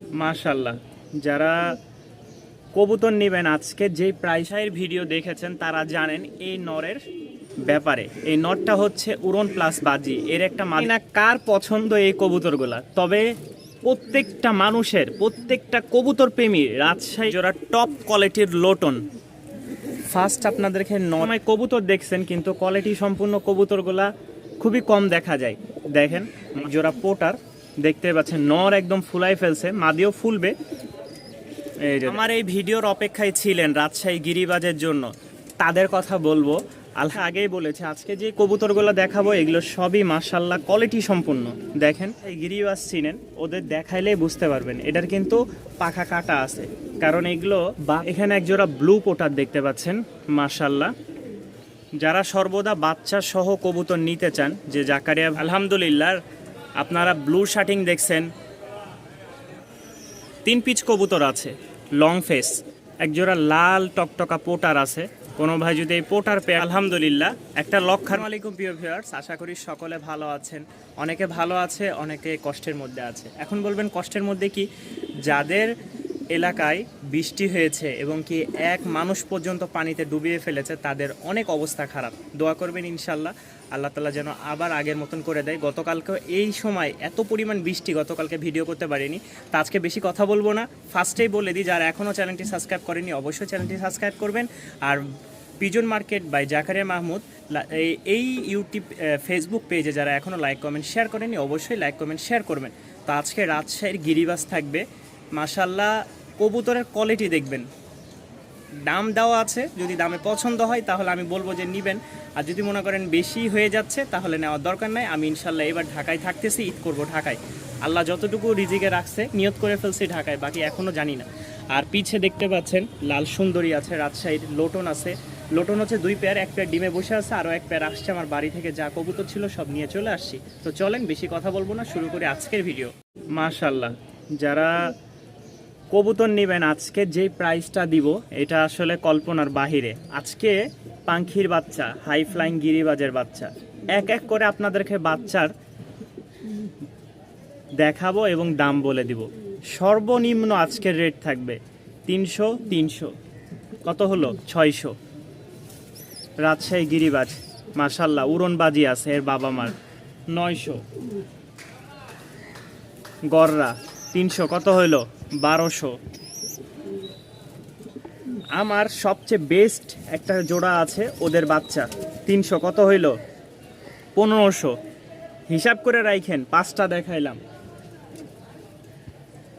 মাশাল্লাহ যারা কবুতর নেবেন, আজকে যে প্রাইসাইয়ের ভিডিও দেখেছেন, তারা জানেন এই নরের ব্যাপারে। এই নটটা হচ্ছে উড়ন প্লাস বাজি। এর একটা মানে কার পছন্দ এই কবুতরগুলা। তবে প্রত্যেকটা মানুষের, প্রত্যেকটা কবুতর প্রেমী রাজশাহী জোড়া টপ কোয়ালিটির লোটন। ফার্স্ট আপনাদেরকে নয় কবুতর দেখছেন, কিন্তু কোয়ালিটি সম্পূর্ণ কবুতরগুলা খুবই কম দেখা যায়। দেখেন, জোড়া পোটার। দেখতে পাচ্ছেন, নর একদম ফুলাই ফেলছে, মাদিও ফুলবে। আমার এই ভিডিওর অপেক্ষায় ছিলেন রাজশাহী গিরিবাজের জন্য। তাদের কথা বলব। আল্লাহ আগেই বলেছে, আজকে যে কবুতরগুলো দেখাবো, এগুলো সবই মার্শাল্লাহ কোয়ালিটি সম্পূর্ণ। দেখেন, এই গিরিবাজ চিনেন, ওদের দেখাইলেই বুঝতে পারবেন, এটার কিন্তু পাখা কাটা আছে। কারণ এগুলো বা এখানে একজোড়া ব্লু পোটার দেখতে পাচ্ছেন মার্শাল্লাহ যারা সর্বদা বাচ্চা সহ কবুতর নিতে চান, যে জাকারিয়া, আলহামদুলিল্লাহ আপনারা ব্লু শার্টিং দেখছেন। তিন পিচ কবুতর আছে লং ফেস একজোড়া লাল টকটকা পোটার আছে। কোনো ভাই যদি এই পোটার পেয়ে আলহামদুলিল্লাহ, একটা লক্ষার আলাইকুম, প্রিয় ভিউয়ার্স আশা করি সকলে ভালো আছেন। অনেকে ভালো আছে, অনেকে কষ্টের মধ্যে আছে। এখন বলবেন কষ্টের মধ্যে কি? যাদের এলাকায় বৃষ্টি হয়েছে এবং কি এক মানুষ পর্যন্ত পানিতে ডুবিয়ে ফেলেছে, তাদের অনেক অবস্থা খারাপ। দোয়া করবেন ইনশাল্লাহ, আল্লাহ তালা যেন আবার আগের মতন করে দেয়। গতকালকে এই সময় এত পরিমাণ বৃষ্টি, গতকালকে ভিডিও করতে পারিনি। তা আজকে বেশি কথা বলব না। ফার্স্টেই বলে দিই, যারা এখনও চ্যানেলটি সাবস্ক্রাইব করেনি, অবশ্যই চ্যানেলটি সাবস্ক্রাইব করবেন। আর pigeon market by Zakaria Mahmud এই- ইউটিউব ফেসবুক পেজে যারা এখনও লাইক, কমেন্ট, শেয়ার করেনি অবশ্যই লাইক, কমেন্ট, শেয়ার করবেন। তো আজকে রাজশাহীর গিরিবাস থাকবে। মাসাল্লাহ কবুতরের কোয়ালিটি দেখবেন। দাম দেওয়া আছে, যদি দামে পছন্দ হয়, তাহলে আমি বলব যে নিবেন। আর যদি মনে করেন বেশি হয়ে যাচ্ছে, তাহলে নেওয়ার দরকার নাই। আমি ইনশাল্লাহ এবার ঢাকায় থাকতেছি, ঈদ করব ঢাকায়। আল্লাহ যতটুকু রিজিকে রাখছে, নিয়ত করে ফেলছি ঢাকায়, বাকি এখনও জানি না। আর পিছে দেখতে পাচ্ছেন, লাল সুন্দরী আছে, রাজশাহীর লোটন আছে। লোটন হচ্ছে দুই পেয়ার, এক পেয়ার ডিমে বসে আছে, আরও এক পেয়ার আসছে আমার বাড়ি থেকে যা কবুতর ছিল সব নিয়ে চলে আসছি। তো চলেন, বেশি কথা বলব না, শুরু করি আজকের ভিডিও। মাশাল্লাহ যারা কবুতর নেবেন, আজকে যেই প্রাইসটা দিব, এটা আসলে কল্পনার বাহিরে। আজকে পাখির বাচ্চা হাই ফ্লাইং গিরিবাজের বাচ্চা। এক এক করে আপনাদেরকে বাচ্চার দেখাবো এবং দাম বলে দিব। সর্বনিম্ন আজকের রেট থাকবে তিনশো তিনশো। কত হলো? ছয়শো। রাজশাহী গিরিবাজ মাসাল্লাহ উড়নবাজি আছে এর বাবা মার। নয়শো। গররা, তিনশো। কত হইল? বারোশো। আমার সবচেয়ে বেস্ট একটা জোড়া আছে ওদের বাচ্চা। তিনশো কত হইল? পনেরোশো। হিসাব করে রাখেন পাঁচটা দেখাইলাম।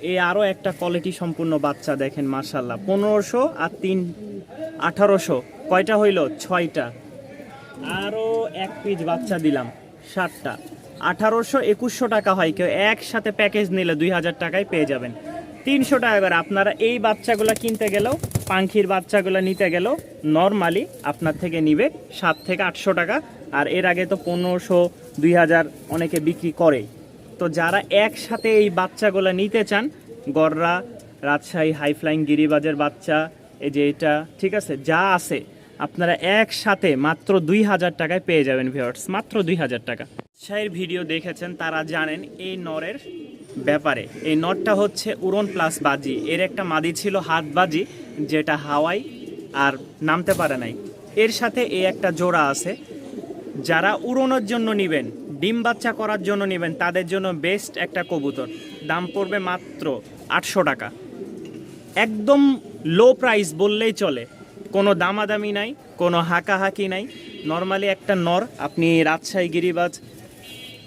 এই আরও একটা কোয়ালিটি সম্পূর্ণ বাচ্চা দেখেন মার্শাল্লাহ পনেরোশো আর তিন, আঠারোশো। কয়টা হইল? ছয়টা। আরও এক পিস বাচ্চা দিলাম, সাতটা। আঠারোশো একুশশো টাকা হয়, কেউ একসাথে প্যাকেজ নিলে দুই হাজার টাকায় পেয়ে যাবেন। তিনশো টাকা করে। আপনারা এই বাচ্চাগুলো কিনতে গেলেও পাখির বাচ্চাগুলো নিতে গেলেও নর্মালি আপনার থেকে নিবে সাত থেকে আটশো টাকা। আর এর আগে তো পনেরোশো, দুই হাজার অনেকে বিক্রি করে তো যারা একসাথে এই বাচ্চাগুলো নিতে চান গররা রাজশাহী হাই ফ্লাইং গিরিবাজের বাচ্চা, এই যে এটা, ঠিক আছে, যা আছে, আপনারা একসাথে মাত্র দুই হাজার টাকায় পেয়ে যাবেন ভিওর্স মাত্র দুই হাজার টাকা। রাজশাহীর ভিডিও দেখেছেন, তারা জানেন এই নরের ব্যাপারে। এই নটটা হচ্ছে উড়ন প্লাস বাজি। এর একটা মাদি ছিল হাত বাজি, যেটা হাওয়াই আর নামতে পারে নাই। এর সাথে এই একটা জোড়া আছে। যারা উড়নোর জন্য নেবেন, ডিম বাচ্চা করার জন্য নেবেন, তাদের জন্য বেস্ট একটা কবুতর। দাম পড়বে মাত্র আটশো টাকা। একদম লো প্রাইস বললেই চলে। কোনো দামাদামি নাই, কোনো হাকাহাকি নাই। নর্মালি একটা নর, আপনি রাজশাহী গিরিবাজ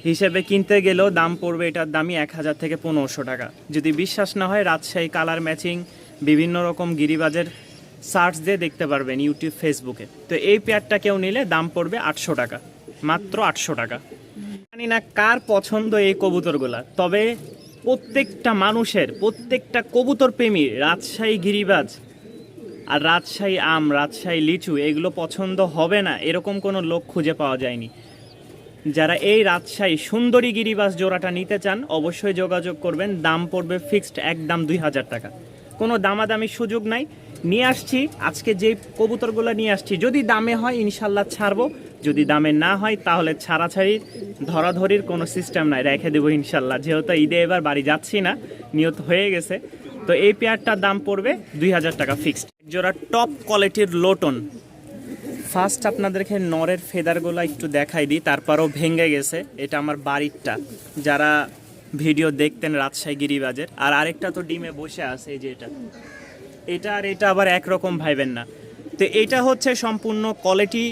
হিসেবে কিনতে গেলেও দাম পড়বে এটার দামই এক হাজার থেকে পনেরোশো টাকা। যদি বিশ্বাস না হয়, রাজশাহী কালার ম্যাচিং, বিভিন্ন রকম গিরিবাজের সার্চ দিয়ে দেখতে পারবেন ইউটিউব, ফেসবুকে। তো এই পেয়ারটা কেউ নিলে দাম পড়বে আটশো টাকা, মাত্র আটশো টাকা। জানি না কার পছন্দ এই কবুতরগুলা, তবে প্রত্যেকটা মানুষের, প্রত্যেকটা কবুতর প্রেমী, রাজশাহী গিরিবাজ আর রাজশাহী আম, রাজশাহী লিচু, এগুলো পছন্দ হবে না, এরকম কোনো লোক খুঁজে পাওয়া যায়নি। যারা এই রাজশাহী সুন্দরী গিরিবাস জোড়াটা নিতে চান, অবশ্যই যোগাযোগ করবেন। দাম পড়বে ফিক্সড একদম দুই হাজার টাকা। কোনো দামাদামি সুযোগ নাই। নিয়ে আসছি। আজকে যে কবুতরগুলো নিয়ে আসছি, যদি দামে হয় ইনশাল্লাহ ছাড়বো। যদি দামে না হয়, তাহলে ছাড়াছাড়ির ধরাধরির কোনো সিস্টেম নাই। রেখে দেবো ইনশাল্লাহ। যেহেতু ঈদে এবার বাড়ি যাচ্ছি না, নিয়ত হয়ে গেছে। তো এই পেয়ারটার দাম পড়বে দুই হাজার টাকা ফিক্সড জোড়া টপ কোয়ালিটির লোটন ফার্স্ট আপনাদেরকে নরের ফেদারগুলো একটু দেখাই দিই, তারপরও ভেঙে গেছে। এটা আমার বাড়িরটা। যারা ভিডিও দেখতেন রাজশাহী গিরিবাজের। আর আরেকটা তো ডিমে বসে আছে, এই যে এটা। এটা আর এটা আবার একরকম ভাইবেন না। তো এটা হচ্ছে সম্পূর্ণ কোয়ালিটি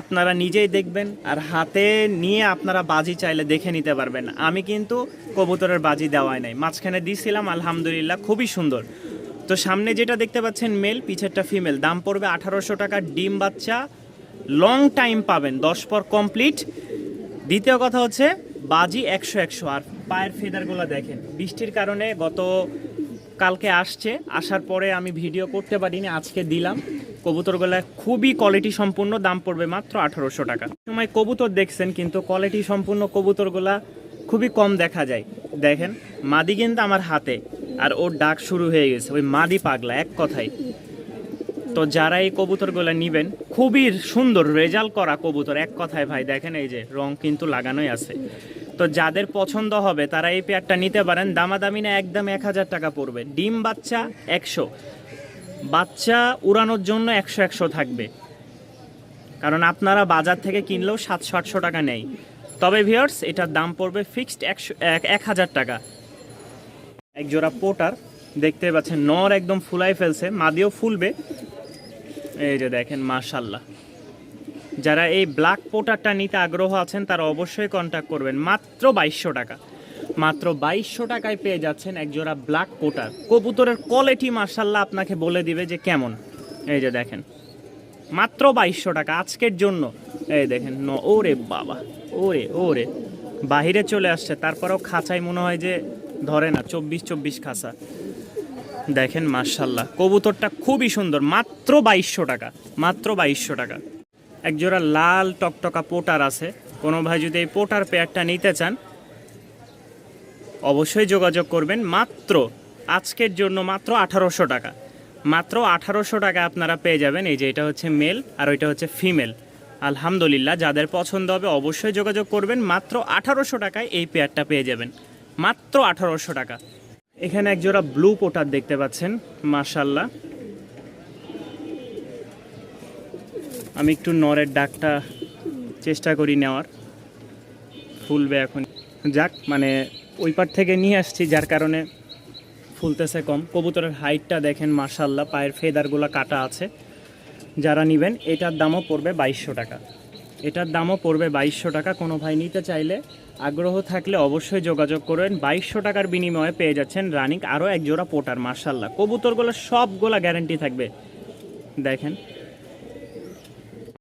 আপনারা নিজেই দেখবেন। আর হাতে নিয়ে আপনারা বাজি চাইলে দেখে নিতে পারবেন। আমি কিন্তু কবুতরের বাজি দেওয়াই নাই। মাঝখানে দিয়েছিলাম আলহামদুলিল্লাহ, খুবই সুন্দর। তো সামনে যেটা দেখতে পাচ্ছেন মেল পিছেরটা ফিমেল দাম পড়বে আঠারোশো টাকা, ডিম বাচ্চা। লং টাইম পাবেন, দশ পর কমপ্লিট দ্বিতীয় কথা হচ্ছে, বাজি একশো একশো। আর পায়ের ফেদারগুলো দেখেন, বৃষ্টির কারণে গত কালকে আসছে। আসার পরে আমি ভিডিও করতে পারিনি, আজকে দিলাম। কবুতরগুলো খুবই কোয়ালিটি সম্পূর্ণ, দাম পড়বে মাত্র আঠারোশো টাকা। সময় কবুতর দেখছেন, কিন্তু কোয়ালিটি সম্পূর্ণ কবুতরগুলা খুবই কম দেখা যায়। দেখেন, মাদি কিন্তু আমার হাতে। আর ওর ডাক শুরু হয়ে গেছে, ওই মাদি পাগলা, এক কথাই তো যারা এই কবুতরগুলো নিবেন, খুবই সুন্দর রেজাল্ট করা কবুতর, এক কথায় ভাই, দেখেন এই যে রং কিন্তু লাগানোই আছে। তো যাদের পছন্দ হবে, তারা এই পেয়ারটা নিতে পারেন, দামাদামি না একদম এক হাজার টাকা পড়বে। ডিম বাচ্চা একশো, বাচ্চা উড়ানোর জন্য একশো একশো থাকবে। কারণ আপনারা বাজার থেকে কিনলেও সাতশো আটশো টাকা নেই। তবে ভিওর্স এটার দাম পড়বে ফিক্সড একশো, এক হাজার টাকা। এক জোড়া পোটার, দেখতে পাচ্ছেন, নর একদম ফুলাই ফেলছে, মাদিও ফুলবে। এই যে দেখেন মাশাল্লাহ যারা এই ব্ল্যাক পোটারটা নিতে আগ্রহ আছেন, তারা অবশ্যই কন্ট্যাক্ট করবেন। মাত্র বাইশশো টাকা। মাত্র বাইশশো টাকায় পেয়ে যাচ্ছেন এক জোড়া ব্ল্যাক পোটার। কবুতরের কোয়ালিটি মার্শাল্লাহ আপনাকে বলে দিবে যে কেমন। এই যে দেখেন, মাত্র বাইশশো টাকা আজকের জন্য। এই দেখেন, ন ওরে বাবা, ওরে ওরে। বাহিরে চলে আসছে, তারপরেও খাঁচায় মনে হয় যে ধরে না, চব্বিশ চব্বিশ খাসা। দেখেন মার্শাল্লাহ কবুতরটা খুবই সুন্দর, মাত্র বাইশশো টাকা, মাত্র বাইশশো টাকা। একজোড়া লাল টকটকা পোটার আছে। কোনো ভাই যদি এই পোটার পেয়ারটা নিতে চান, অবশ্যই যোগাযোগ করবেন। মাত্র, আজকের জন্য মাত্র আঠারোশো টাকা। মাত্র আঠারোশো টাকা আপনারা পেয়ে যাবেন। এই যে এটা হচ্ছে মেল, আর ওইটা হচ্ছে ফিমেল। আলহামদুলিল্লাহ, যাদের পছন্দ হবে অবশ্যই যোগাযোগ করবেন। মাত্র আঠারোশো টাকায় এই পেয়ারটা পেয়ে যাবেন। মাত্র আঠারোশো টাকা। এখানে এক জোড়া ব্লু পোটার দেখতে পাচ্ছেন মাশাল্লাহ আমি একটু নরের ডাকটা চেষ্টা করি নেওয়ার। ফুলবে এখন। যাক মানে ওই পার থেকে নিয়ে আসছি, যার কারণে ফুলতেছে কম। কবুতরের হাইটটা দেখেন মার্শাল্লাহ পায়ের ফেদারগুলো কাটা আছে। যারা নেবেন, এটার দামও পড়বে বাইশশো টাকা। এটার দামও পড়বে বাইশশো টাকা। কোনো ভাই নিতে চাইলে আগ্রহ থাকলে অবশ্যই যোগাযোগ করবেন। বাইশশো টাকার বিনিময়ে পেয়ে যাচ্ছেন রানিং আরও এক জোড়া পোটার মার্শাল্লাহ কবুতরগুলো সবগুলা গ্যারেন্টি থাকবে। দেখেন।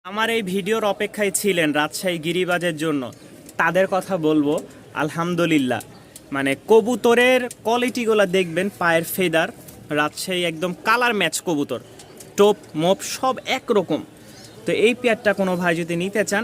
আমার এই ভিডিওর অপেক্ষায় ছিলেন রাজশাহী গিরিবাজের জন্য। তাদের কথা বলব, আলহামদুলিল্লাহ। মানে কবুতরের কোয়ালিটিগুলো দেখবেন, পায়ের ফেদার রাজশাহী একদম কালার ম্যাচ কবুতর। টোপ মোপ সব একরকম। তো এই পেয়ারটা কোনো ভাই যদি নিতে চান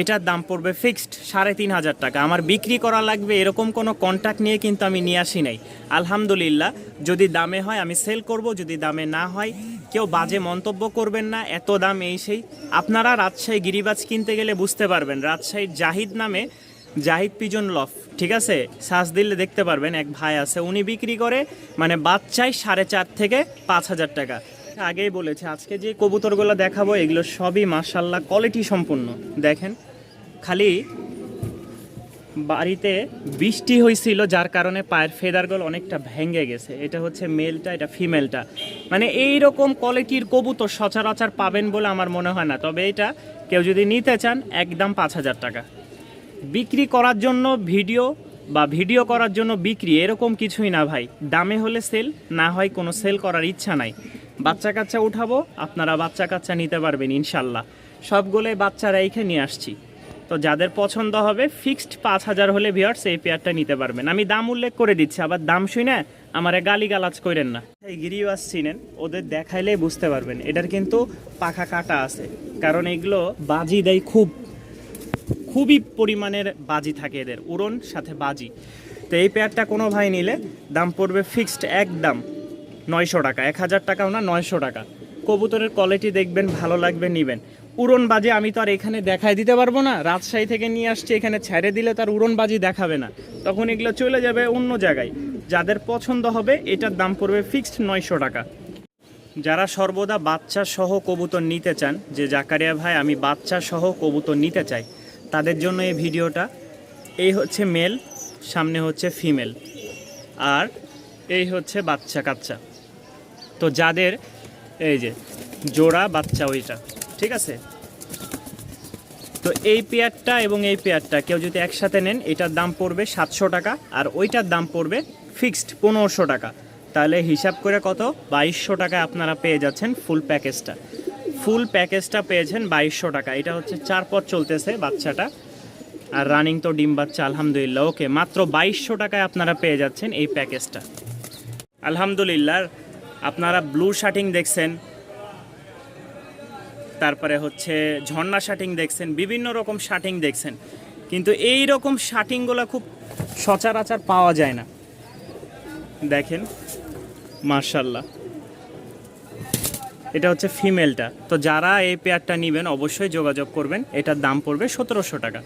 এটার দাম পড়বে ফিক্সড সাড়ে তিন হাজার টাকা। আমার বিক্রি করা লাগবে এরকম কোনো কন্ট্যাক্ট নিয়ে কিন্তু আমি নিয়ে আসি নাই। আলহামদুলিল্লাহ, যদি দামে হয় আমি সেল করব, যদি দামে না হয় কেউ বাজে মন্তব্য করবেন না, এত দাম এই সেই। আপনারা রাজশাহী গিরিবাজ কিনতে গেলে বুঝতে পারবেন, রাজশাহীর জাহিদ নামে জাহিদ পিজন লফ, ঠিক আছে? শ্বাস দিলে দেখতে পারবেন, এক ভাই আছে, উনি বিক্রি করে মানে বাচ্চায় সাড়ে চার থেকে পাঁচ হাজার টাকা। আগেই বলেছে, আজকে যে কবুতরগুলো দেখাবো, এগুলো সবই মার্শাল্লাহ কোয়ালিটি সম্পূর্ণ। দেখেন, খালি বাড়িতে বৃষ্টি হয়েছিল যার কারণে পায়ের ফেদারগুলো অনেকটা ভেঙে গেছে। এটা হচ্ছে মেলটা এটা ফিমেলটা মানে এই রকম কোয়ালিটির কবুতর সচরাচর পাবেন বলে আমার মনে হয় না। তবে এটা কেউ যদি নিতে চান, একদম পাঁচ হাজার টাকা। বিক্রি করার জন্য ভিডিও বা ভিডিও করার জন্য বিক্রি, এরকম কিছুই না ভাই। দামে হলে সেল না হয় কোনো সেল করার ইচ্ছা নাই। বাচ্চা কাচ্চা উঠাবো, আপনারা বাচ্চা কাচ্চা নিতে পারবেন ইনশাল্লাহ। সবগুলোই বাচ্চা রেখে নিয়ে আসছি। তো যাদের পছন্দ হবে ফিক্সড পাঁচ হাজার হলে ভিওর্স এই পেয়ারটা নিতে পারবেন। আমি দাম উল্লেখ করে দিচ্ছি, আবার দাম শুনে আমারে গালি গালাজ করেন না। এই গিরিবাস চিনেন, ওদের দেখাইলে বুঝতে পারবেন, এটার কিন্তু পাখা কাটা আছে। কারণ এগুলো বাজি দেয় খুব, খুবই পরিমাণের বাজি থাকে এদের, উড়ন সাথে বাজি। তো এই পেয়ারটা কোনো ভাই নিলে দাম পড়বে ফিক্সড একদম। নয়শো টাকা, এক হাজার টাকাও না, নয়শো টাকা। কবুতরের কোয়ালিটি দেখবেন, ভালো লাগবে, নেবেন। উড়ন বাজে আমি তো আর এখানে দেখায় দিতে পারব না। রাজশাহী থেকে নিয়ে আসছি, এখানে ছেড়ে দিলে তার উড়ন বাজি দেখাবে না। তখন এগুলো চলে যাবে অন্য জায়গায়। যাদের পছন্দ হবে, এটার দাম পড়বে ফিক্সড নয়শো টাকা। যারা সর্বদা বাচ্চা সহ কবুতর নিতে চান, যে জাকারিয়া ভাই, আমি বাচ্চা সহ কবুতর নিতে চাই, তাদের জন্য এই ভিডিওটা। এই হচ্ছে মেল সামনে হচ্ছে ফিমেল আর এই হচ্ছে বাচ্চা কাচ্চা তো যাদের, এই যে, জোড়া বাচ্চা ওইটা, ঠিক আছে? তো এই পেয়ারটা এবং এই পেয়ারটা কেউ যদি একসাথে নেন, এটার দাম পড়বে সাতশো টাকা আর ওইটার দাম পড়বে ফিক্সড পনেরোশো টাকা। তাহলে হিসাব করে কত? বাইশশো টাকায় আপনারা পেয়ে যাচ্ছেন ফুল প্যাকেজটা। ফুল প্যাকেজটা পেয়েছেন বাইশশো টাকা। এটা হচ্ছে চার পথ চলতেছে বাচ্চাটা। আর রানিং তো ডিম বাচ্চা, আলহামদুলিল্লাহ। ওকে, মাত্র বাইশশো টাকায় আপনারা পেয়ে যাচ্ছেন এই প্যাকেজটা। আলহামদুলিল্লাহ আপনারা ব্লু শার্টিং দেখছেন, তারপরে হচ্ছে ঝর্ণা শার্টিং দেখছেন, বিভিন্ন রকম শার্টিং দেখছেন। কিন্তু এই রকম শার্টিংগুলো খুব সচরাচর পাওয়া যায় না। দেখেন মার্শাল্লাহ এটা হচ্ছে ফিমেলটা তো যারা এই পেয়ারটা নেবেন, অবশ্যই যোগাযোগ করবেন। এটার দাম পড়বে সতেরোশো টাকা।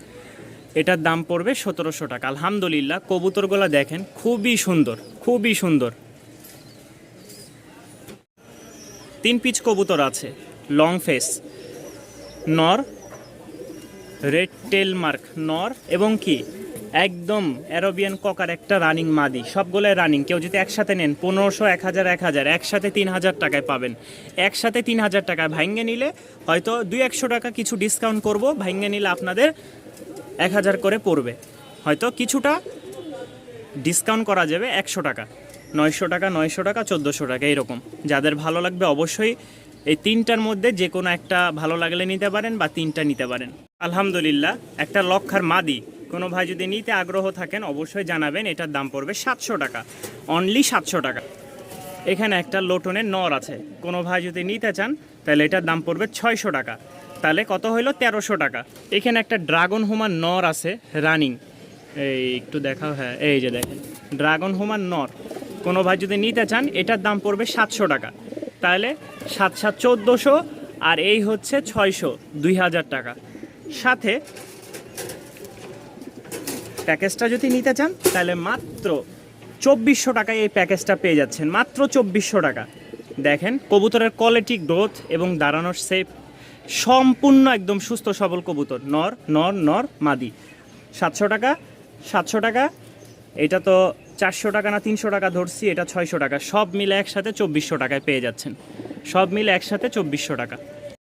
এটার দাম পড়বে সতেরোশো টাকা। আলহামদুলিল্লাহ, কবুতরগুলো দেখেন, খুবই সুন্দর খুবই সুন্দর। তিন পিচ কবুতর আছে লং ফেস নর রেড টেল মার্ক নর এবং কি, একদম অ্যারোবিয়ান ককার একটা রানিং মাদি, সবগুলোই রানিং কেউ যদি একসাথে নেন পনেরোশো এক হাজার এক হাজার একসাথে তিন হাজার টাকায় পাবেন। একসাথে তিন হাজার টাকায় ভাঙ্গে নিলে হয়তো দুই একশো টাকা কিছু ডিসকাউন্ট করব, ভাঙ্গে নিলে আপনাদের এক হাজার করে পড়বে। হয়তো কিছুটা ডিসকাউন্ট করা যাবে একশো টাকা। নয়শো টাকা নয়শো টাকা, চোদ্দোশো টাকা, এরকম। যাদের ভালো লাগবে অবশ্যই এই তিনটার মধ্যে যে কোনো একটা ভালো লাগলে নিতে পারেন বা তিনটা নিতে পারেন। আলহামদুলিল্লাহ, একটা লক্ষার মাদি। কোনো ভাই যদি নিতে আগ্রহ থাকেন, অবশ্যই জানাবেন, এটার দাম পড়বে সাতশো টাকা। অনলি সাতশো টাকা। এখানে একটা লোটনের নর আছে। কোনো ভাই যদি নিতে চান, তাহলে এটার দাম পড়বে ছয়শো টাকা। তাহলে কত হইল? তেরোশো টাকা। এখানে একটা ড্রাগন হুমার নর আছে, রানিং। এই একটু দেখাও হ্যাঁ এই যে দেখেন। ড্রাগন হুমার নর। কোনো ভাই যদি নিতে চান, এটার দাম পড়বে সাতশো টাকা। তাহলে সাত সাত চোদ্দোশো আর এই হচ্ছে ছয়শো, দুই হাজার টাকা। সাথে প্যাকেজটা যদি নিতে চান, তাহলে মাত্র চব্বিশশো টাকায় এই প্যাকেজটা পেয়ে যাচ্ছেন। মাত্র চব্বিশশো টাকা। দেখেন, কবুতরের কোয়ালিটি গ্রোথ এবং দাঁড়ানোর সেপ সম্পূর্ণ একদম সুস্থ সবল কবুতর। নর নর নর, মাদি। সাতশো টাকা সাতশো টাকা। এটা তো চারশো টাকা না তিনশো টাকা ধরছি, এটা ছয়শো টাকা। সব মিলে একসাথে চব্বিশশো টাকায় পেয়ে যাচ্ছেন। সব মিলে একসাথে চব্বিশশো টাকা।